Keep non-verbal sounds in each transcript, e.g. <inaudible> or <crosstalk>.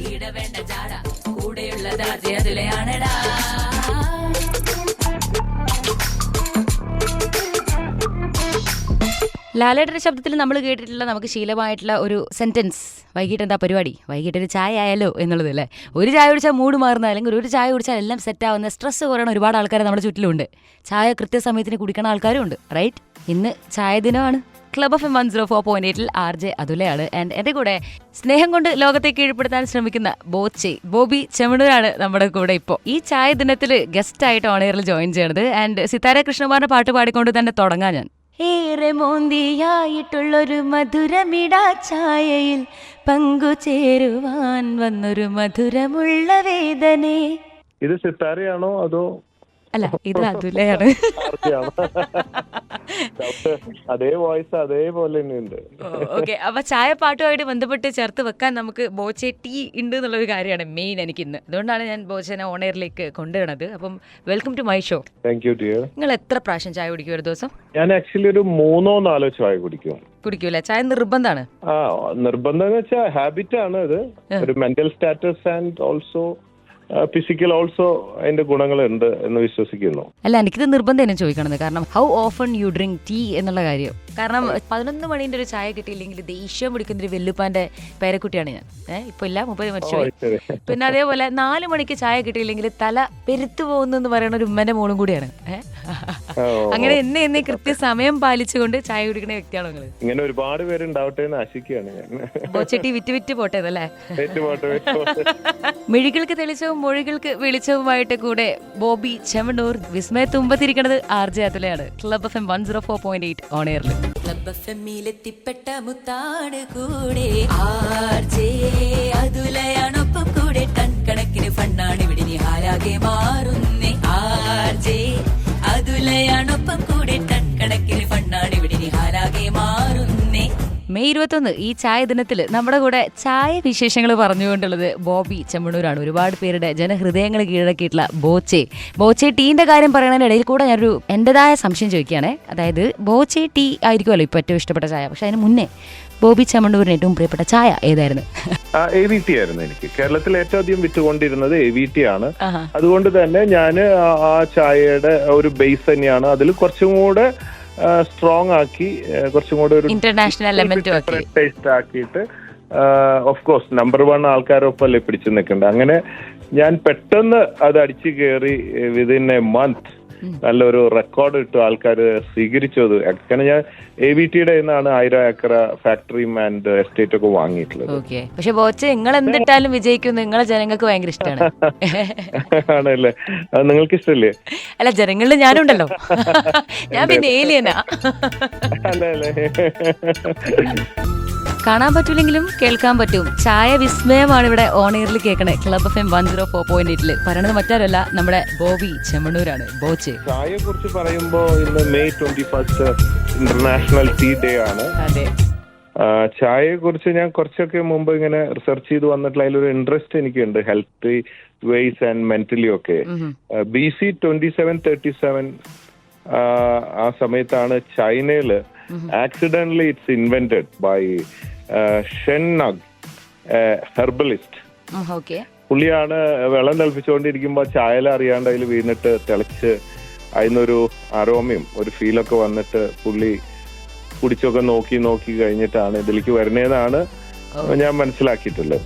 ഇടവേണ്ട ജാട കൂടെയുള്ളത് അതിലെയാണടാ ലാലേട്ടന്റെ ശബ്ദത്തിൽ നമ്മൾ കേട്ടിട്ടുള്ള നമുക്ക് ശീലമായിട്ടുള്ള ഒരു സെന്റൻസ് വൈകിട്ട് എന്താ പരിപാടി? വൈകിട്ട് ഒരു ചായ ആയാലോ എന്നുള്ളത് അല്ലേ ഒരു ചായ കുടിച്ചാൽ മൂഡ് മാറുന്ന അല്ലെങ്കിൽ ഒരു ചായ കുടിച്ചാൽ എല്ലാം സെറ്റ് ആവുന്ന സ്ട്രെസ് കുറയണ ഒരുപാട് ആൾക്കാർ നമ്മുടെ ചുറ്റിലുണ്ട്. ചായ കൃത്യസമയത്തിന് കുടിക്കണ ആൾക്കാരും ഉണ്ട് റൈറ്റ് ഇന്ന് ചായ ദിനമാണ്. Club of M one zero four point എയ്റ്റിൽ R J അതുലയാണ്. ആൻഡ് എന്റെ കൂടെ സ്നേഹം കൊണ്ട് ലോകത്തെ കീഴ്പ്പെടുത്താൻ ശ്രമിക്കുന്ന ബോച്ചെ ബോബി ചെമണൂരാണ് നമ്മുടെ കൂടെ ഇപ്പോൾ. ഈ ചായ ദിനത്തിൽ ഗസ്റ്റ് ആയിട്ട് ഓണയറിൽ ജോയിൻ ചെയ്യണത്. ആൻഡ് സിതാര കൃഷ്ണകുമാറിന്റെ പാട്ട് പാടിക്കൊണ്ട് തന്നെ തുടങ്ങാം ഞാൻ. ഏറെ മോന്തിയായിട്ടുള്ളൊരു മധുരമിടാ ചായയിൽ. പങ്കുചേരുവാൻ വന്നൊരു മധുരമുള്ള വേദന. ഇത് സിത്താരയാണോ അതോ അല്ല ഇത് അതുലയാണ്. <laughs> അതേ വോയിസ് അതേപോലെ തന്നെയുണ്ട് ഓക്കെ. അപ്പൊ ചായ പാട്ടുമായിട്ട് ബന്ധപ്പെട്ട് ചേർത്ത് വെക്കാൻ നമുക്ക് ബോച്ചെ ടീ ഉണ്ട് എന്നുള്ള ഒരു കാര്യമാണ് മെയിൻ എനിക്ക് ഇന്ന് അതുകൊണ്ടാണ് ഞാൻ ബോച്ചനെ ഓണയറിലേക്ക് കൊണ്ടുവരണത് അപ്പം welcome to my show thank you dear നിങ്ങൾ എത്ര പ്രാവശ്യം ചായ കുടിക്കും ഒരു ദിവസം? ഞാൻ ആക്ച്വലി ഒരു മൂന്നോ നാലോ ചായ കുടിക്കും. കുടിക്കൂല? ചായ നിർബന്ധമാണ്. ആ നിർബന്ധം എന്ന് വെച്ചാൽ ഹാബിറ്റ് ആണ് അത്. ഒരു mental status and also physical also അതിന്റെ ഗുണങ്ങളുണ്ട് എന്ന് വിശ്വസിക്കുന്നു. അല്ല എനിക്കിത് നിർബന്ധം ചോദിക്കണത്. കാരണം how often you drink tea എന്നുള്ള കാര്യം. കാരണം പതിനൊന്ന് മണിന്റെ ഒരു ചായ കിട്ടിയില്ലെങ്കിൽ ദേഷ്യം പിടിക്കുന്ന ഒരു വെല്ലുപ്പാന്റെ പേരക്കുട്ടിയാണ് ഞാൻ. ഏഹ് ഇപ്പൊ ഇല്ല മുപ്പത് മരിച്ചുപോയി. പിന്നെ അതേപോലെ നാല് മണിക്ക് ചായ കിട്ടിയില്ലെങ്കിൽ തല പെരുത്തു പോകുന്നു എന്ന് പറയുന്ന ഒരു ഉമ്മന്റെ മോളും കൂടിയാണ്. ഏഹ്. അങ്ങനെ എന്നെ എന്നെ കൃത്യസമയം പാലിച്ചുകൊണ്ട് ചായ കുടിക്കുന്ന വ്യക്തിയാണ് നിങ്ങൾ? ഇങ്ങനെ ഒരുപാട് പേര് ഉണ്ടാവട്ടെ എന്ന് ആശിക്കുകയാണ് ബോച്ചട്ടി വിറ്റ് വിറ്റ് പോട്ടെ അതല്ലേ? ഏറ്റുപോട്ടെ, ഏറ്റുപോട്ടെ. മിഴികൾക്ക് തെളിച്ചവും മൊഴികൾക്ക് വെളിച്ചവുമായിട്ട് കൂടെ ബോബി ചെമണൂർ വിസ്മയ തുമ്പത്തിരിക്കണത് R J അതുലയാണ് club F M one zero four point eight on എയറിൽ. ക്ലബ് എഫ് എമ്മിലെത്തിപ്പെട്ട മുത്താണ് കൂടെ അതുലയാണൊപ്പം കൂടെ. ടൺ കണക്കിന് ഫണ്ണാണ് ഇവിടെ നിഹാലാകെ മാറുന്നേ. ആർ ജെ അതുലയാണൊപ്പം മെയ് ഇരുപത്തൊന്ന് ഈ ചായ ദിനത്തിൽ നമ്മുടെ കൂടെ ചായ വിശേഷങ്ങൾ പറഞ്ഞുകൊണ്ടുള്ളത് ബോബി ചെമ്മണൂരാണ്. ഒരുപാട് പേരുടെ ജനഹൃദയങ്ങൾ കീഴടക്കിയിട്ടുള്ള ബോച്ചെ. ബോച്ചെ ടീന്റെ കാര്യം പറയുന്നതിനിടയിൽ കൂടെ ഞാനൊരു എന്റേതായ സംശയം ചോദിക്കുകയാണേ. അതായത് ബോച്ചെ ടീ ആയിരിക്കുമല്ലോ ഇപ്പൊ ഏറ്റവും ഇഷ്ടപ്പെട്ട ചായ. പക്ഷെ അതിന് മുന്നേ ബോബി ചെമ്മണ്ണൂരിന് ഏറ്റവും പ്രിയപ്പെട്ട ചായ ഏതായിരുന്നു? എ വി ടി ആയിരുന്നു എനിക്ക്. കേരളത്തിൽ ഏറ്റവും അധികം വിറ്റുകൊണ്ടിരുന്നത് എ വി ടി ആണ്. അതുകൊണ്ട് തന്നെ ഞാൻ ആ ചായയുടെ ഒരു ബേസ് തന്നെയാണ്. അതിൽ കുറച്ചും കൂടെ സ്ട്രോങ് ആക്കി കുറച്ചും കൂടെ ഒരു ഇന്റർനാഷണൽ ടേസ്റ്റ് ആക്കിയിട്ട് ഓഫ് കോഴ്സ് നമ്പർ വൺ ആൾക്കാരൊപ്പം അല്ലേ പിടിച്ചു നിൽക്കേണ്ടത് അങ്ങനെ ഞാൻ പെട്ടെന്ന് അത് അടിച്ചു കയറി വിതിൻ എ മന്ത് നല്ലൊരു റെക്കോർഡ് ഇട്ടു ആൾക്കാർ സ്വീകരിച്ചത് കാരണം ഞാൻ എ വി ടിയുടെ നിന്നാണ് ആയിരം ഏക്കർ ഫാക്ടറിയും ആൻഡ് എസ്റ്റേറ്റ് ഒക്കെ വാങ്ങിയിട്ടുള്ളത്. പക്ഷെ ബോച്ചെ നിങ്ങൾ എന്തിട്ടാലും വിജയിക്കും നിങ്ങളെ ജനങ്ങൾക്ക് ഭയങ്കര ഇഷ്ടമാണ്. <laughs> ആണല്ലേ? നിങ്ങൾക്ക് ഇഷ്ടല്ലേ അല്ല ജനങ്ങളിൽ ഞാനുണ്ടല്ലോ. <laughs> ഞാൻ പിന്നെ ഏലിയനാ അല്ലേ അല്ലേ കാണാൻ പറ്റൂലെങ്കിലും കേൾക്കാൻ പറ്റും. ചായ വിസ്മയമാണ് ഇവിടെ ഓൺ ഓണയറിൽ കേൾക്കണേ. Club F M one zero four point എയ്റ്റിൽ പറയണത് മറ്റാരല്ല നമ്മുടെ ബോബി ചെമ്മണ്ണൂരാണ് ബോച്ച്. ചായയെ കുറിച്ച് പറയുമ്പോ ഇന്ന് May twenty first international tea day ആണ്. അതെ. ചായയെ കുറിച്ച് ഞാൻ കുറച്ചൊക്കെ മുമ്പ് ഇങ്ങനെ റിസർച്ച് ചെയ്ത് വന്നിട്ടുള്ള അതിലൊരു ഇൻട്രസ്റ്റ് എനിക്കുണ്ട്. ഹെൽത്ത് വെയ്സ് ആൻഡ് മെന്റലി ഒക്കെ. B C twenty seven thirty seven ആ സമയത്താണ് ചൈനയിൽ accidentally it's invented by Shennong herbalist. പുള്ളിയാണ് വെള്ളം തിളപ്പിച്ചുകൊണ്ടിരിക്കുമ്പോൾ ചായല അറിയാണ്ട് അതിൽ വീണിട്ട് തിളച്ച് അതിനൊരു അരോമയും ഒരു ഫീലൊക്കെ വന്നിട്ട് പുള്ളി കുടിച്ചൊക്കെ നോക്കി നോക്കി കഴിഞ്ഞിട്ടാണ് ഇതിലേക്ക് വരുന്നതെന്നാണ് ഞാൻ മനസ്സിലാക്കിയിട്ടുള്ളത്.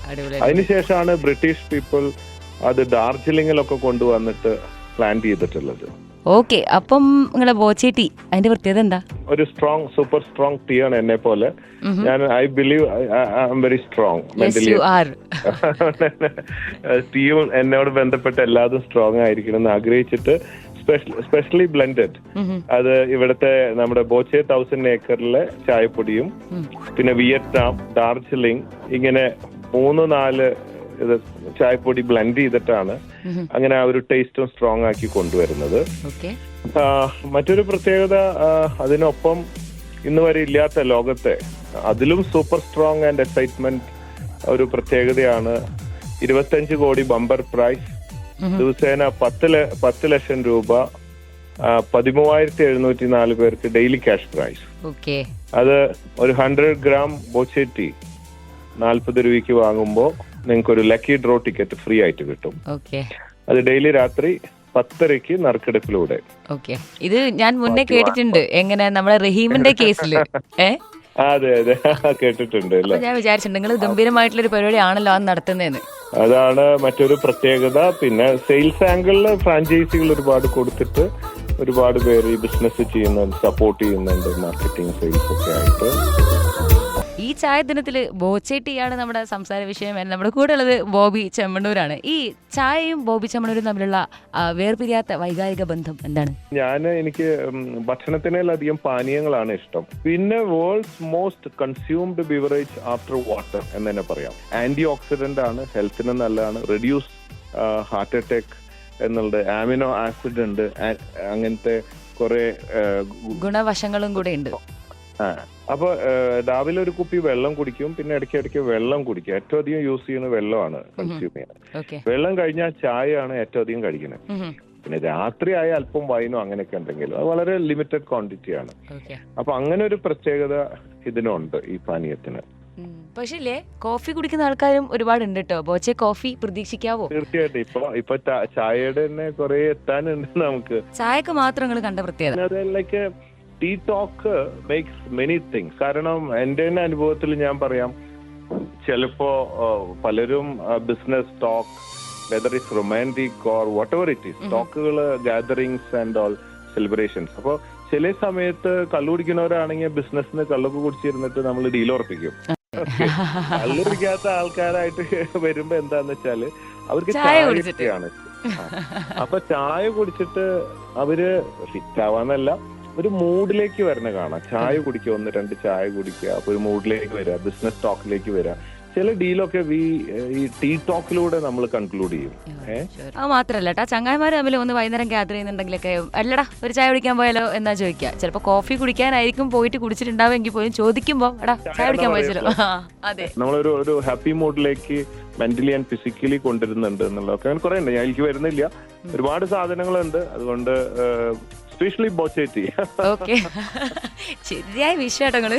അതിനുശേഷമാണ് ബ്രിട്ടീഷ് പീപ്പിൾ അത് ഡാർജിലിംഗിലൊക്കെ കൊണ്ടുവന്നിട്ട് പ്ലാന്റ് ചെയ്തിട്ടുള്ളത്. ഓക്കെ അപ്പം നിങ്ങളെ ബോച്ചേട്ടി അതിന്റെ പ്രത്യേകത എന്താ? ഒരു സ്ട്രോങ് സൂപ്പർ സ്ട്രോങ് ടീ ആണ് എന്നെ പോലെ. ഞാൻ I believe I am very strong mentally ടീയും എന്നോട് ബന്ധപ്പെട്ട് എല്ലാതും സ്ട്രോങ് ആയിരിക്കണം എന്ന് ആഗ്രഹിച്ചിട്ട് സ്പെഷ്യലി ബ്ലെൻഡഡ് അത് ഇവിടുത്തെ നമ്മുടെ ബോച്ചെ തൗസൻഡ് ഏക്കറിലെ ചായപ്പൊടിയും പിന്നെ വിയറ്റ്നാം ഡാർജിലിംഗ് ഇങ്ങനെ മൂന്ന് നാല് ഇത് ചായപ്പൊടി ബ്ലെൻഡ് ചെയ്തിട്ടാണ് അങ്ങനെ ആ ഒരു ടേസ്റ്റും സ്ട്രോങ് ആക്കി കൊണ്ടുവരുന്നത്. മറ്റൊരു പ്രത്യേകത അതിനൊപ്പം ഇന്ന് വരെ ഇല്ലാത്ത ലോകത്തെ അതിലും സൂപ്പർ സ്ട്രോങ് ആൻഡ് എക്സൈറ്റ്മെന്റ് ഒരു പ്രത്യേകതയാണ് ഇരുപത്തഞ്ച് കോടി ബമ്പർ പ്രൈസ് ദിവസേന പത്ത് പത്ത് ലക്ഷം രൂപ പതിമൂവായിരത്തി എഴുന്നൂറ്റി നാല് പേർക്ക് ഡെയിലി ക്യാഷ് പ്രൈസ് ഓക്കെ. അത് ഒരു ഹൺഡ്രഡ് ഗ്രാം ബോച്ചെറ്റി നാൽപ്പത് രൂപയ്ക്ക് വാങ്ങുമ്പോൾ നിങ്ങൾക്ക് ഒരു ലക്കി ഡ്രോ ടിക്കറ്റ് ഫ്രീ ആയിട്ട് കിട്ടും. അത് ഡെയിലി രാത്രി പത്തരയ്ക്ക് നറുക്കെടുപ്പിലൂടെ. ഓക്കെ. ഇത് ഞാൻ മുന്നേ കേട്ടിട്ടുണ്ട്. എങ്ങനെ നമ്മളെ റഹീമിന്റെ കേസിൽ <laughs> അതെ അതെ. <laughs> കേട്ടിട്ടുണ്ട് ഞാൻ വിചാരിച്ചിട്ടുണ്ട് നിങ്ങൾ ഗംഭീരമായിട്ടുള്ള ഒരു പരിപാടി ആണല്ലോ അത് നടത്തുന്നതെന്ന് അതാണ് മറ്റൊരു പ്രത്യേകത. പിന്നെ സെയിൽസ് ആംഗിളിൽ ഫ്രാഞ്ചൈസികൾ ഒരുപാട് കൊടുത്തിട്ട് ഒരുപാട് പേര് ഈ ബിസിനസ് ചെയ്യുന്നുണ്ട് സപ്പോർട്ട് ചെയ്യുന്നുണ്ട് മാർക്കറ്റിംഗ് സെയിൽസ് ഒക്കെ ആയിട്ട്. ചായ ദിനത്തിൽ ബോച്ചേട്ടിയാണ് നമ്മുടെ സംസാര വിഷയം. നമ്മുടെ കൂടെ ഉള്ളത് ബോബി ചെമ്മണ്ണൂരാണ്. ഈ ചായയും ബോബി ചെമ്മണ്ണൂരും തമ്മിലുള്ള വേർപിരിയാത്ത വൈകാരിക ബന്ധം എന്താണ്? ഞാൻ എനിക്ക് ഭക്ഷണത്തിനേലധികം പാനീയങ്ങളാണ് ഇഷ്ടം. പിന്നെ world's most consumed beverage after water എന്ന് തന്നെ പറയാം. ആന്റി ഓക്സിഡന്റ് ആണ് ഹെൽത്തിന് നല്ലതാണ്. റെഡ്യൂസ് ഹാർട്ട് അറ്റാക്ക് എന്നുള്ളത് ആമിനോ ആസിഡ് ഉണ്ട് അങ്ങനത്തെ കുറെ ഗുണവശങ്ങളും കൂടെ ഉണ്ട്. അപ്പൊ രാവിലെ ഒരു കുപ്പി വെള്ളം കുടിക്കും പിന്നെ ഇടയ്ക്ക് ഇടയ്ക്ക് വെള്ളം കുടിക്കും. ഏറ്റവും അധികം യൂസ് ചെയ്യുന്ന വെള്ളമാണ് കൺസ്യൂം ചെയ്യുന്നത്. വെള്ളം കഴിഞ്ഞാൽ ചായയാണ് ഏറ്റവും അധികം കഴിക്കുന്നത്. പിന്നെ രാത്രി ആയ അല്പം വൈനോ അങ്ങനെയൊക്കെ ഉണ്ടെങ്കിലും അത് വളരെ ലിമിറ്റഡ് ക്വാണ്ടിറ്റി ആണ്. അപ്പൊ അങ്ങനെ ഒരു പ്രത്യേകത ഇതിനുണ്ട് ഈ പാനീയത്തിന്. പക്ഷേ കോഫി കുടിക്കുന്ന ആൾക്കാരും ഒരുപാട് ഉണ്ട് കേട്ടോ ബോച്ചെ കോഫി പ്രതീക്ഷിക്കാവോ? തീർച്ചയായിട്ടും. ഇപ്പൊ ഇപ്പൊ ചായയുടെ തന്നെ കുറെ എത്താനുണ്ട് നമുക്ക്. ചായക്ക് മാത്രം കണ്ട പ്രത്യേകത? Tea talk makes many things കാരണം എന്റെ തന്നെ അനുഭവത്തിൽ ഞാൻ പറയാം ചിലപ്പോ പലരും business talk whether is romantic or whatever it is ടോക്കുകൾ gatherings and all celebrations അപ്പോ ചില സമയത്ത് കള്ളു കുടിക്കുന്നവരാണെങ്കിൽ ബിസിനസ്സിന് കള്ളൊക്കെ കുടിച്ചിരുന്നിട്ട് നമ്മൾ ഡീൽ ഉറപ്പിക്കും. <laughs> കള്ളു കുടിക്കാത്ത ആൾക്കാരായിട്ട് വരുമ്പോ എന്താന്ന് വെച്ചാൽ അവർക്ക് ചായ കുടിച്ചിട്ടാണ് അപ്പൊ ചായ കുടിച്ചിട്ട് അവർ ഫിറ്റ് ആവാന്നല്ല. ഒരു മൂഡിലേക്ക് വരുന്ന കാണാം. ചായ കുടിക്കുക ഒന്ന് രണ്ട് ചായ കുടിക്കുക അപ്പൊ ഒരു മൂഡിലേക്ക് വരിക ബിസിനസ് ടോക്കിലേക്ക് വരിക. ചില ഡീലൊക്കെ വി ഈ ടീ ടോക്കിലൂടെ നമ്മൾ കൺക്ലൂഡ് ചെയ്യും. അത് മാത്രല്ല കേട്ടാ ചങ്ങായിമാർ തമ്മിൽ ഒന്ന് വൈകുന്നേരം ഗ്യാദർ ചെയ്യുന്നുണ്ടെങ്കിലൊക്കെ അല്ലടാ ഒരു ചായ കുടിക്കാൻ പോയാലോ എന്നാ ചോദിക്കുക. ചിലപ്പോ കോഫി കുടിക്കാനായിരിക്കും പോയിട്ട് കുടിച്ചിട്ടുണ്ടാവുമെങ്കിൽ പോലും ചോദിക്കുമ്പോ എടാ ചായ കുടിക്കാൻ പോയച്ചല്ലോ ആ, <laughs> അതെ. നമ്മളൊരു ഒരു ഹാപ്പി മൂഡിലേക്ക് മെന്റലി ആൻഡ് ഫിസിക്കലി കൊണ്ടുവരുന്നുണ്ട് എന്നുള്ളതൊക്കെ അങ്ങനെ കുറെ ഉണ്ട് ഞാൻ എനിക്ക് വരുന്നില്ല. ഒരുപാട് സാധനങ്ങളുണ്ട്. അതുകൊണ്ട് സ്പെഷ്യലി ബോച്ചേറ്റി ഓക്കെ ശരിയായ വിഷയട്ടങ്ങൾ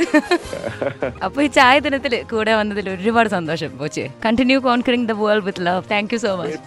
അപ്പൊ ഈ ചായ ദിനത്തിൽ കൂടെ വന്നതിൽ ഒരുപാട് സന്തോഷം Boche. Continue conquering the world with love thank you so much